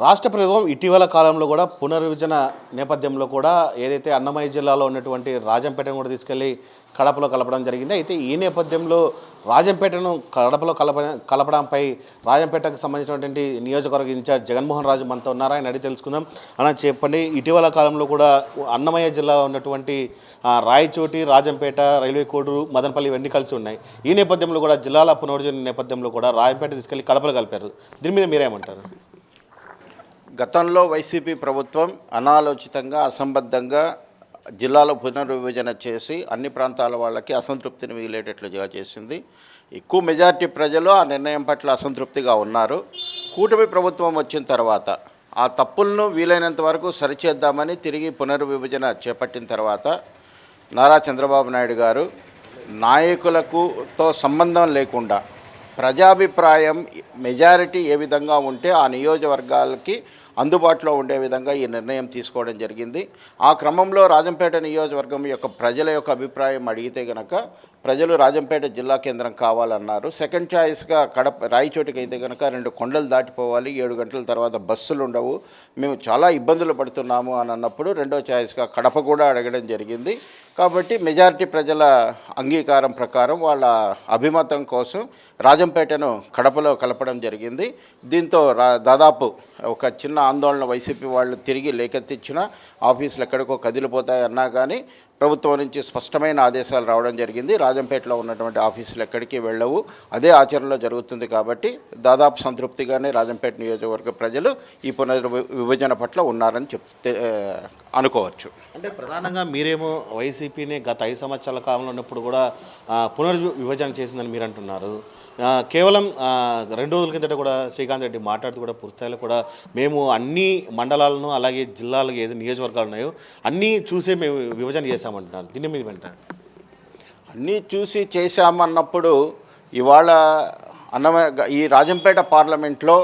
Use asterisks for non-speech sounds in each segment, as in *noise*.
రాష్ట్ర ప్రభుత్వం ఇటీవల కాలంలో కూడా పునర్విభజన నేపథ్యంలో కూడా ఏదైతే అన్నమయ్య జిల్లాలో ఉన్నటువంటి రాజంపేటను కూడా తీసుకెళ్ళి కడపలో కలపడం జరిగింది. అయితే ఈ నేపథ్యంలో రాజంపేటను కడపలో కలప కలపడంపై రాజంపేటకు సంబంధించినటువంటి నియోజకవర్గ ఇన్ఛార్జ్ జగన్మోహన్ రాజు మనతో ఉన్నారా. ఆయన అడిగి తెలుసుకుందాం. అలా చెప్పండి ఇటీవల కాలంలో కూడా అన్నమయ్య జిల్లా ఉన్నటువంటి రాయచోటి రాజంపేట రైల్వే కోడూరు మదనపల్లి ఇవన్నీ కలిసి ఉన్నాయి. ఈ నేపథ్యంలో కూడా జిల్లాల పునర్విభజన నేపథ్యంలో కూడా రాజంపేట తీసుకెళ్ళి కడపలో కలిపారు. దీని మీద మీరేమంటారు? గతంలో వైసీపీ ప్రభుత్వం అనాలోచితంగా అసంబద్ధంగా జిల్లాలో పునర్విభజన చేసి అన్ని ప్రాంతాల వాళ్ళకి అసంతృప్తిని మిగిలేటట్లుగా చేసింది. ఎక్కువ మెజార్టీ ప్రజలు ఆ నిర్ణయం పట్ల అసంతృప్తిగా ఉన్నారు. కూటమి ప్రభుత్వం వచ్చిన తర్వాత ఆ తప్పులను వీలైనంత వరకు సరిచేద్దామని తిరిగి పునర్విభజన చేపట్టిన తర్వాత నారా చంద్రబాబు నాయుడు గారు నాయకులకుతో సంబంధం లేకుండా ప్రజాభిప్రాయం మెజారిటీ ఏ విధంగా ఉంటే ఆ నియోజకవర్గాలకి అందుబాటులో ఉండే విధంగా ఈ నిర్ణయం తీసుకోవడం జరిగింది. ఆ క్రమంలో రాజంపేట నియోజకవర్గం యొక్క ప్రజల యొక్క అభిప్రాయం అడిగితే గనక ప్రజలు రాజంపేట జిల్లా కేంద్రం కావాలన్నారు. సెకండ్ ఛాయిస్గా కడప రాయచోటికి అయితే కనుక రెండు కొండలు దాటిపోవాలి. ఏడు గంటల తర్వాత బస్సులు ఉండవు. మేము చాలా ఇబ్బందులు పడుతున్నాము అని అన్నప్పుడు రెండో ఛాయిస్గా కడప కూడా అడగడం జరిగింది. కాబట్టి మెజారిటీ ప్రజల అంగీకారం ప్రకారం వాళ్ళ అభిమతం కోసం రాజంపేటను కడపలో కలపడం జరిగింది. దీంతో రా దాదాపు ఒక చిన్న ఆందోళన వైసీపీ వాళ్ళు తిరిగి లేకెత్తిచ్చిన ఆఫీసులు ఎక్కడికో కదిలిపోతాయన్నా కానీ ప్రభుత్వం నుంచి స్పష్టమైన ఆదేశాలు రావడం జరిగింది. రాజంపేటలో ఉన్నటువంటి ఆఫీసులు ఎక్కడికి వెళ్ళవు. అదే ఆచరణలో జరుగుతుంది కాబట్టి దాదాపు సంతృప్తిగానే రాజంపేట నియోజకవర్గ ప్రజలు ఈ పునర్వి విభజన పట్ల ఉన్నారని చెప్తే అనుకోవచ్చు. అంటే ప్రధానంగా మీరేమో వైసీపీని గత ఐదు సంవత్సరాల కాలంలో ఉన్నప్పుడు కూడా పునర్విభజన చేసిందని మీరు అంటున్నారు కేవలం రెండు రోజుల కిందట కూడా శ్రీకాంత్ రెడ్డి మాట్లాడుతూ కూడా పూర్తిస్థాయిలో కూడా మేము అన్ని మండలాలను అలాగే జిల్లాలకు ఏదో నియోజకవర్గాలు ఉన్నాయో అన్నీ చూసే మేము విభజన చేశామంటున్నారు. దీన్ని మీద వింటారు? అన్నీ చూసి చేశామన్నప్పుడు ఇవాళ అన్నమయ్య ఈ రాజంపేట పార్లమెంట్లో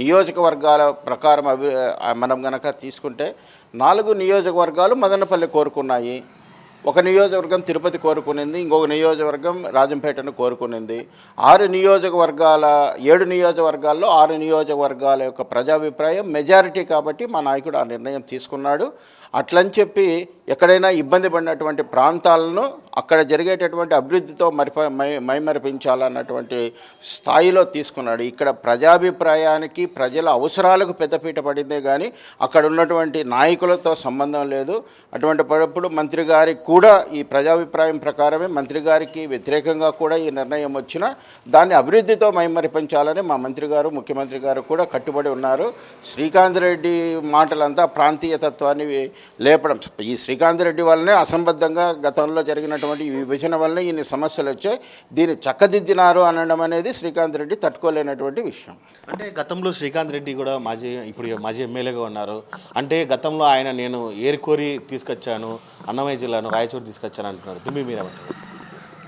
నియోజకవర్గాల ప్రకారం అభి మనం గనక తీసుకుంటే నాలుగు నియోజకవర్గాలు మదనపల్లి కోరుకున్నాయి. ఒక నియోజకవర్గం తిరుపతి కోరుకునింది ఇంకొక నియోజకవర్గం రాజంపేటను కోరుకునింది. ఆరు నియోజకవర్గాల ఏడు నియోజకవర్గాల్లో ఆరు నియోజకవర్గాల యొక్క ప్రజాభిప్రాయం మెజారిటీ కాబట్టి మా నాయకుడు ఆ నిర్ణయం తీసుకున్నాడు. అట్లని చెప్పి ఎక్కడైనా ఇబ్బంది పడినటువంటి ప్రాంతాలను అక్కడ జరిగేటటువంటి అభివృద్ధితో మరిప మై మైమరిపించాలన్నటువంటి స్థాయిలో తీసుకున్నాడు. ఇక్కడ ప్రజాభిప్రాయానికి ప్రజల అవసరాలకు పెద్దపీట పడిందే కానీ అక్కడ ఉన్నటువంటి నాయకులతో సంబంధం లేదు. అటువంటి పడప్పుడు మంత్రి గారికి కూడా ఈ ప్రజాభిప్రాయం ప్రకారమే మంత్రి గారికి వ్యతిరేకంగా కూడా ఈ నిర్ణయం వచ్చినా దాన్ని అభివృద్ధితో మైమరిపించాలని మా మంత్రి గారు ముఖ్యమంత్రి గారు కూడా కట్టుబడి ఉన్నారు. శ్రీకాంత్ రెడ్డి మాటలంతా ప్రాంతీయ తత్వాన్ని లేపడం. ఈ శ్రీకాంత్ రెడ్డి వల్లనే అసంబద్ధంగా గతంలో జరిగినటువంటి ఈ విభజన వల్లనే ఇన్ని సమస్యలు వచ్చాయి. దీన్ని చక్కదిద్దినారు అనడం అనేది శ్రీకాంత్ రెడ్డి తట్టుకోలేనటువంటి విషయం. అంటే గతంలో శ్రీకాంత్ రెడ్డి కూడా మాజీ ఇప్పుడు మాజీ ఎమ్మెల్యేగా ఉన్నారు. అంటే గతంలో ఆయన నేను ఏరుకోరి తీసుకొచ్చాను. అన్నమయ్య జిల్లాను రాయచూరు తీసుకొచ్చాను అంటున్నారు దుమ్మి మీరేమంటారు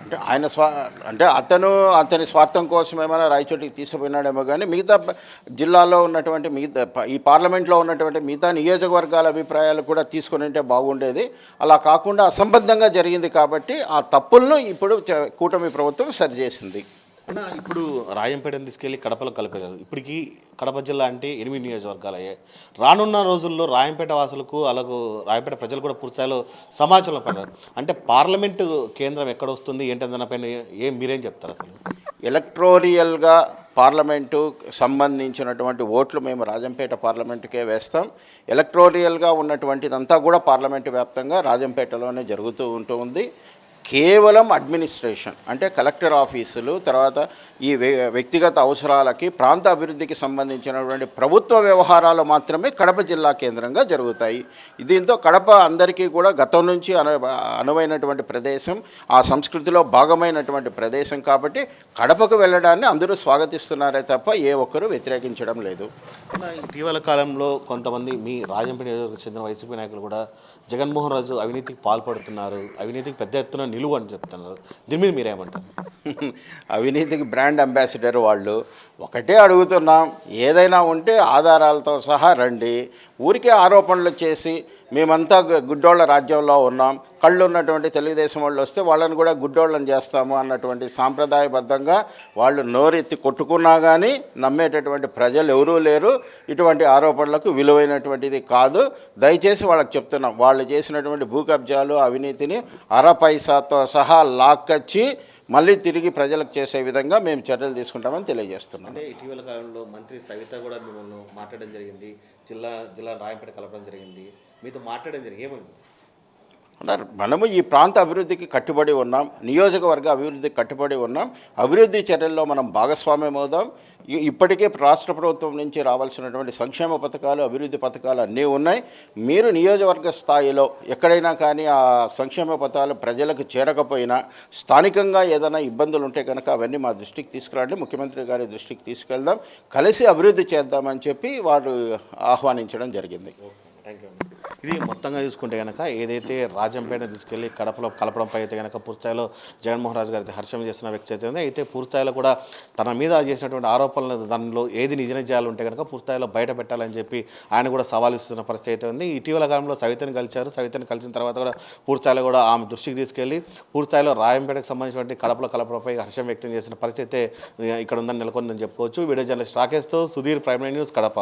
అంటే ఆయన స్వా అంటే అతను అతని స్వార్థం కోసం ఏమైనా రాయచోటికి తీసుకుపోయినాడేమో కానీ మిగతా జిల్లాలో ఉన్నటువంటి మిగతా ఈ పార్లమెంట్లో ఉన్నటువంటి మిగతా నియోజకవర్గాల అభిప్రాయాలు కూడా తీసుకుని ఉంటే బాగుండేది. అలా కాకుండా అసంబద్ధంగా జరిగింది కాబట్టి ఆ తప్పులను ఇప్పుడు కూటమి ప్రభుత్వం సరిచేసింది. అన్న ఇప్పుడు రాయంపేటను తీసుకెళ్ళి కడపలో కలిపారు ఇప్పటికీ కడప జిల్లా అంటే ఎనిమిది నియోజకవర్గాలు అయ్యాయి రానున్న రోజుల్లో రాయంపేట వాసులకు అలాగే రాయంపేట ప్రజలు కూడా పూర్తిస్థాయిలో సమాచారం పడినారు అంటే పార్లమెంటు కేంద్రం ఎక్కడ వస్తుంది ఏంటి దానిపైన ఏం మీరేం చెప్తారు అసలు? ఎలక్ట్రోరియల్గా పార్లమెంటు సంబంధించినటువంటి ఓట్లు మేము రాజంపేట పార్లమెంటుకే వేస్తాం. ఎలక్ట్రోరియల్గా ఉన్నటువంటిదంతా కూడా పార్లమెంటు వ్యాప్తంగా రాజంపేటలోనే జరుగుతూ ఉంటుంది కేవలం అడ్మినిస్ట్రేషన్ అంటే కలెక్టర్ ఆఫీసులు తర్వాత ఈ వ్య- వ్యక్తిగత అవసరాలకి ప్రాంత అభివృద్ధికి సంబంధించినటువంటి ప్రభుత్వ వ్యవహారాలు మాత్రమే కడప జిల్లా కేంద్రంగా జరుగుతాయి. దీంతో కడప అందరికీ కూడా గతం నుంచి అను అనువైనటువంటి ప్రదేశం ఆ సంస్కృతిలో భాగమైనటువంటి ప్రదేశం కాబట్టి కడపకు వెళ్ళడాన్ని అందరూ స్వాగతిస్తున్నారే తప్ప ఏ ఒక్కరూ వ్యతిరేకించడం లేదు. ఇటీవల కాలంలో కొంతమంది మీ రాజంపేట చెందిన వైసీపీ నాయకులు కూడా జగన్మోహన్ రాజు అవినీతికి పాల్పడుతున్నారు. అవినీతికి పెద్ద ఎత్తున నిలువు అని చెప్తున్నారు. దీని మీద మీరేమంటారు? *laughs* అవినీతికి బ్రాండ్ అంబాసిడర్ వాళ్ళు ఒకటే అడుగుతున్నాం. ఏదైనా ఉంటే ఆధారాలతో సహా రండి. ఊరికే ఆరోపణలు చేసి మేమంతా గుడ్డోళ్ళ గుడ్డోళ్ళ రాజ్యంలో ఉన్నాం. కళ్ళు ఉన్నటువంటి తెలుగుదేశం వాళ్ళు వస్తే వాళ్ళని కూడా గుడ్డోళ్ళని చేస్తాము అన్నటువంటి సాంప్రదాయబద్ధంగా వాళ్ళు నోరెత్తి కొట్టుకున్నా కానీ నమ్మేటటువంటి ప్రజలు ఎవరూ లేరు. ఇటువంటి ఆరోపణలకు విలువైనటువంటిది కాదు. దయచేసి వాళ్ళకి చెప్తున్నాం. వాళ్ళు చేసినటువంటి భూ కబ్జాలు అవినీతిని అర పైసాతో సహా లాక్కచ్చి మళ్ళీ తిరిగి ప్రజలకు చేసే విధంగా మేము చర్యలు తీసుకుంటామని తెలియజేస్తున్నాం. అంటే ఇటీవల కాలంలో మంత్రి సవిత కూడా మిమ్మల్ని మాట్లాడడం జరిగింది. జిల్లా జిల్లా రాయంపేట కలపడం జరిగింది. మీతో మాట్లాడడం జరిగింది. ఏమైంది? అన్నారు మనము ఈ ప్రాంత అభివృద్ధికి కట్టుబడి ఉన్నాం. నియోజకవర్గ అభివృద్ధికి కట్టుబడి ఉన్నాం. అభివృద్ధి చర్యల్లో మనం భాగస్వామ్యం అవుదాం. ఇప్పటికే రాష్ట్ర ప్రభుత్వం నుంచి రావాల్సినటువంటి సంక్షేమ పథకాలు అభివృద్ధి పథకాలు అన్నీ ఉన్నాయి. మీరు నియోజకవర్గ స్థాయిలో ఎక్కడైనా కానీ ఆ సంక్షేమ పథకాలు ప్రజలకు చేరకపోయినా స్థానికంగా ఏదైనా ఇబ్బందులు ఉంటే కనుక అవన్నీ మా దృష్టికి తీసుకురండి. ముఖ్యమంత్రి గారి దృష్టికి తీసుకెళ్దాం. కలిసి అభివృద్ధి చేద్దామని చెప్పి వారు ఆహ్వానించడం జరిగింది. థ్యాంక్ యూ ఇది మొత్తంగా చూసుకుంటే కనుక ఏదైతే రాజంపేట తీసుకెళ్ళి కడపలో కలపడంపై అయితే కనుక పూర్తిస్థాయిలో జగన్మోహన్ రాజు గారి హర్షం చేసిన వ్యక్తి అయితే ఉంది. అయితే పూర్తిస్థాయిలో కూడా తన మీద చేసినటువంటి ఆరోపణలు దానిలో ఏది నిజ నిజాలు ఉంటే కనుక పూర్తిస్థాయిలో బయట పెట్టాలని చెప్పి ఆయన కూడా సవాల్ ఇస్తున్న పరిస్థితి అయితే ఉంది. ఇటీవల కాలంలో సవితని కలిశారు. సవితని కలిసిన తర్వాత కూడా పూర్తిస్థాయిలో కూడా ఆమె దృష్టికి తీసుకెళ్ళి పూర్తిస్థాయిలో రాయంపేటకు సంబంధించినటువంటి కడపలో కలపడంపై హర్షం వ్యక్తం చేసిన పరిస్థితి అయితే ఇక్కడ ఉందని నెలకొందని చెప్పుకోవచ్చు. వీడియో జర్నలిస్ట్ రాకేష్తో సుధీర్ ప్రైమ్ న్యూస్ కడప.